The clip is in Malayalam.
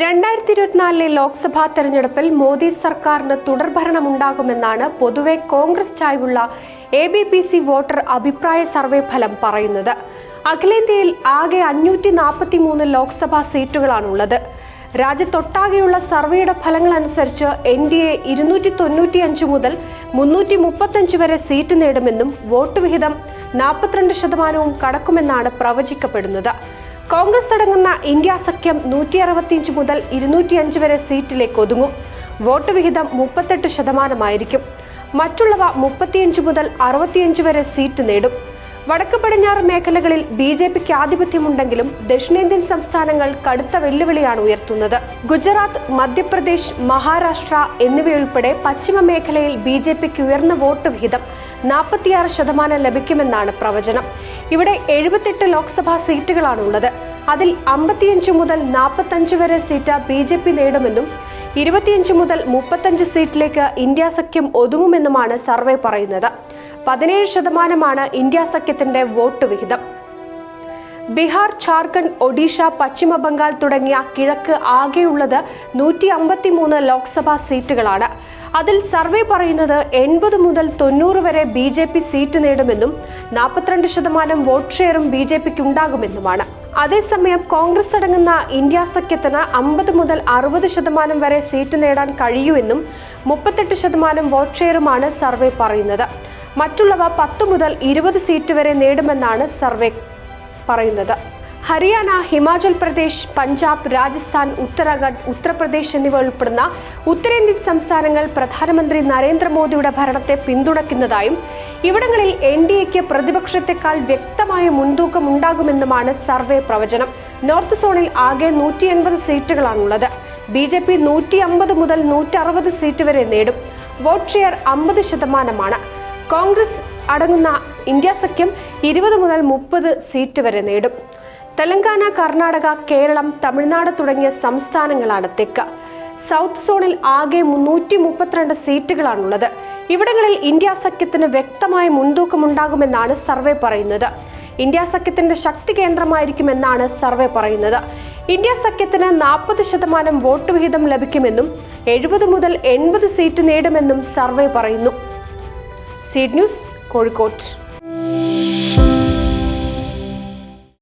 രണ്ടായിരത്തി ഇരുപത്തിനാലിലെ ലോക്സഭാ തെരഞ്ഞെടുപ്പിൽ മോദി സർക്കാരിന് തുടർഭരണമുണ്ടാകുമെന്നാണ് പൊതുവെ Congress ചായ്വുള്ള A B P C voter അഭിപ്രായ സർവേ ഫലം പറയുന്നത്. അഖിലേന്ത്യയിൽ ആകെ അഞ്ഞൂറ്റി നാൽപ്പത്തി മൂന്ന് ലോക്സഭാ സീറ്റുകളാണുള്ളത്. രാജ്യത്തൊട്ടാകെയുള്ള സർവേയുടെ ഫലങ്ങൾ അനുസരിച്ച് എൻ ഡി എ ഇരുന്നൂറ്റി തൊണ്ണൂറ്റി അഞ്ച് മുതൽ മുന്നൂറ്റി മുപ്പത്തഞ്ച് വരെ സീറ്റ് നേടുമെന്നും വോട്ട് വിഹിതം നാൽപ്പത്തിരണ്ട് ശതമാനവും കടക്കുമെന്നാണ് പ്രവചിക്കപ്പെടുന്നത്. കോൺഗ്രസ് അടങ്ങുന്ന ഇന്ത്യ സഖ്യം നൂറ്റി അറുപത്തിയഞ്ച് മുതൽ ഇരുന്നൂറ്റിയഞ്ച് വരെ സീറ്റിലേക്ക് ഒതുങ്ങും. വോട്ട് വിഹിതം മുപ്പത്തെട്ട് ശതമാനമായിരിക്കും. മറ്റുള്ളവ മുപ്പത്തിയഞ്ച് മുതൽ അറുപത്തിയഞ്ച് വരെ സീറ്റ് നേടും. വടക്ക് പടിഞ്ഞാറ് മേഖലകളിൽ ബി ജെ പിക്ക് ആധിപത്യമുണ്ടെങ്കിലും ദക്ഷിണേന്ത്യൻ സംസ്ഥാനങ്ങൾ കടുത്ത വെല്ലുവിളിയാണ് ഉയർത്തുന്നത്. ഗുജറാത്ത് മധ്യപ്രദേശ് മഹാരാഷ്ട്ര എന്നിവയുൾപ്പെടെ പശ്ചിമ മേഖലയിൽ ബി ജെ പിക്ക് ഉയർന്ന വോട്ട് വിഹിതം നാൽപ്പത്തിയാറ് ശതമാനം ലഭിക്കുമെന്നാണ് പ്രവചനം. ഇവിടെ എഴുപത്തെട്ട് ലോക്സഭാ സീറ്റുകളാണുള്ളത്. അതിൽ അമ്പത്തിയഞ്ച് മുതൽ നാൽപ്പത്തഞ്ച് വരെ സീറ്റ് ബി ജെ പി നേടുമെന്നും ഇരുപത്തിയഞ്ച് മുതൽ മുപ്പത്തഞ്ച് സീറ്റിലേക്ക് ഇന്ത്യ സഖ്യം ഒതുങ്ങുമെന്നുമാണ് സർവേ പറയുന്നത്. പതിനേഴ് ശതമാനമാണ് ഇന്ത്യ സഖ്യത്തിന്റെ വോട്ട് വിഹിതം. ബീഹാർ ജാർഖണ്ഡ് ഒഡീഷ പശ്ചിമ ബംഗാൾ തുടങ്ങിയ കിഴക്ക് ആകെയുള്ളത് നൂറ്റി അമ്പത്തി മൂന്ന് ലോക്സഭാ സീറ്റുകളാണ്. അതിൽ സർവേ പറയുന്നത് എൺപത് മുതൽ തൊണ്ണൂറ് വരെ ബി ജെ പി സീറ്റ് നേടുമെന്നും നാൽപ്പത്തിരണ്ട് ശതമാനം വോട്ട് ഷെയറും ബി ജെ പിക്ക് ഉണ്ടാകുമെന്നുമാണ്. അതേസമയം കോൺഗ്രസ് അടങ്ങുന്ന ഇന്ത്യ സഖ്യത്തിന് അമ്പത് മുതൽ അറുപത് ശതമാനം വരെ സീറ്റ് നേടാൻ കഴിയുമെന്നും മുപ്പത്തെട്ട് ശതമാനം വോട്ട് ഷെയറുമാണ് സർവേ പറയുന്നത്. മറ്റുള്ളവ പത്ത് മുതൽ ഇരുപത് സീറ്റ് വരെ നേടുമെന്നാണ് സർവേ പറയുന്നത്. ഹരിയാന ഹിമാചൽ പ്രദേശ് പഞ്ചാബ് രാജസ്ഥാൻ ഉത്തരാഖണ്ഡ് ഉത്തർപ്രദേശ് എന്നിവ ഉൾപ്പെടുന്ന ഉത്തരേന്ത്യൻ സംസ്ഥാനങ്ങൾ പ്രധാനമന്ത്രി നരേന്ദ്രമോദിയുടെ ഭരണത്തെ പിന്തുണയ്ക്കുന്നതായും ഇവിടങ്ങളിൽ എൻ ഡി എക്ക് പ്രതിപക്ഷത്തെക്കാൾ വ്യക്തമായ മുൻതൂക്കം ഉണ്ടാകുമെന്നുമാണ് സർവേ പ്രവചനം. നോർത്ത് സോണിൽ ആകെ നൂറ്റി എൺപത് സീറ്റുകളാണുള്ളത്. ബി ജെ പി നൂറ്റി അമ്പത് മുതൽ നൂറ്റി അറുപത് സീറ്റ് വരെ നേടും. വോട്ട് ഷെയർ അമ്പത് ശതമാനമാണ്. കോൺഗ്രസ് അടങ്ങുന്ന ഇന്ത്യ സഖ്യം ഇരുപത് മുതൽ മുപ്പത് സീറ്റ് വരെ നേടും. തെലങ്കാന കർണാടക കേരളം തമിഴ്നാട് തുടങ്ങിയ സംസ്ഥാനങ്ങളാണ് തെക്ക്. സൗത്ത് സോണിൽ ആകെ മുന്നൂറ്റി മുപ്പത്തിരണ്ട് സീറ്റുകളാണുള്ളത്. ഇവിടങ്ങളിൽ ഇന്ത്യ സഖ്യത്തിന് വ്യക്തമായ മുൻതൂക്കമുണ്ടാകുമെന്നാണ് സർവേ പറയുന്നത്. ഇന്ത്യ സഖ്യത്തിന്റെ ശക്തി കേന്ദ്രമായിരിക്കുമെന്നാണ് സർവേ പറയുന്നത്. ഇന്ത്യ സഖ്യത്തിന് നാൽപ്പത് ശതമാനം വോട്ട് വിഹിതം ലഭിക്കുമെന്നും എഴുപത് മുതൽ എൺപത് സീറ്റ് നേടുമെന്നും സർവേ പറയുന്നു. Seed news Kozhikode.